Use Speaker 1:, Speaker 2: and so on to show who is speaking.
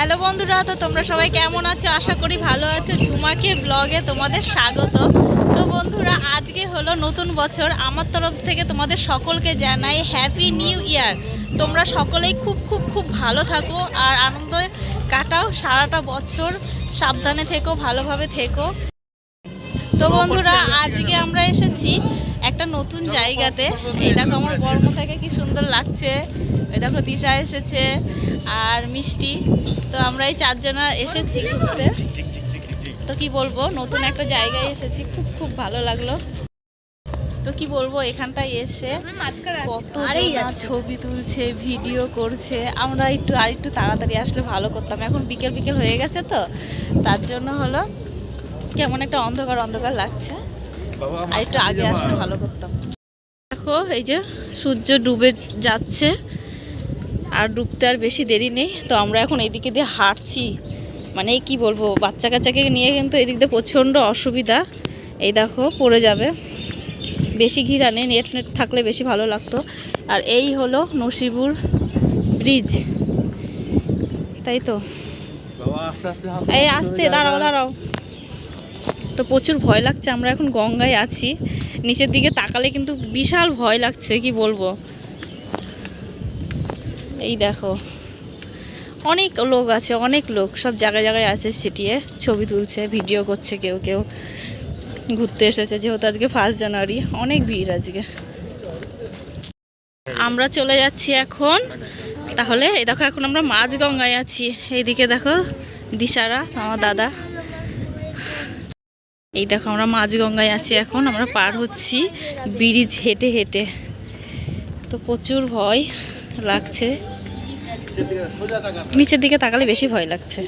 Speaker 1: Hello বন্ধুরা, তো তোমরা সবাই কেমন আছো? আশা করি ভালো আছো। ঝুমাকে ব্লগে তোমাদের স্বাগত। তো বন্ধুরা, আজকে হলো নতুন বছর। আমার তরফ থেকে তোমাদের সকলকে জানাই হ্যাপি নিউ ইয়ার তোমরা সকলেই খুব খুব খুব ভালো থাকো আর আনন্দ কাটাও সারাটা বছর। সাবধানে থেকো, ভালোভাবে থেকো। তো বন্ধুরা আজকে আমরা এসেছি একটা নতুন জায়গাতে। এই দেখো আমার কর্ম থেকে কি সুন্দর লাগছে। এই দেখো দিশা এসেছে আর মিষ্টি। তো আমরা এই চারজনা এসেছি ঘুরতে। তো কি বলব নতুন একটা জায়গায় এসেছি। খুব খুব ভালো লাগল। তো কি বলব এখানটায় এসে কত ছবি তুলছে ভিডিও করছে। আমরা একটু আর একটু তাড়াতাড়ি আসলে ভালো করতাম। এখন বিকেল বিকেল হয়ে গেছে তো। তার জন্য হলো কেমন একটা অন্ধকার অন্ধকার লাগছে। আর একটু আগে আসলে ভালো করতাম। দেখো এই যে সূর্য ডুবে যাচ্ছে আর ডুবতে আর বেশি দেরি নেই। তো আমরা এখন এইদিকে দিয়ে হাঁটছি। মানে কি বলব বাচ্চা কাচ্চাকে নিয়ে কিন্তু এদিক দিয়ে প্রচণ্ড অসুবিধা। এই দেখো পড়ে যাবে। বেশি ঘিরা নেই নেট নেট থাকলে বেশি ভালো লাগতো। আর এই হলো নসিবুর ব্রিজ তাই তো? এই আসতে দাঁড়াও দাঁড়াও। তো প্রচুর ভয় লাগছে, আমরা এখন গঙ্গায় আছি। নিচের দিকে তাকালে কিন্তু বিশাল ভয় লাগছে, কি বলব? এই দেখো, অনেক লোক আছে, অনেক লোক, সব জায়গায় জায়গায় আছে সিটিয়ে, ছবি তুলছে, ভিডিও করছে কেউ কেউ ঘুরতে এসেছে, যেহেতু আজকে ফার্স্ট জানুয়ারি, অনেক ভিড় আজকে। আমরা চলে যাচ্ছি এখন, তাহলে এই দেখো, এখন আমরা মাঝ গঙ্গায় আছি, এইদিকে দেখো দিশারা, আমার দাদা। এই দেখো, আমরা মাঝগঙ্গায় আছি এখন, আমরা পার হচ্ছি ব্রিজ হেঁটে হেঁটে। তো প্রচুর ভয় লাগছে। নিচের দিকে তাকালে বেশি ভয় লাগছে।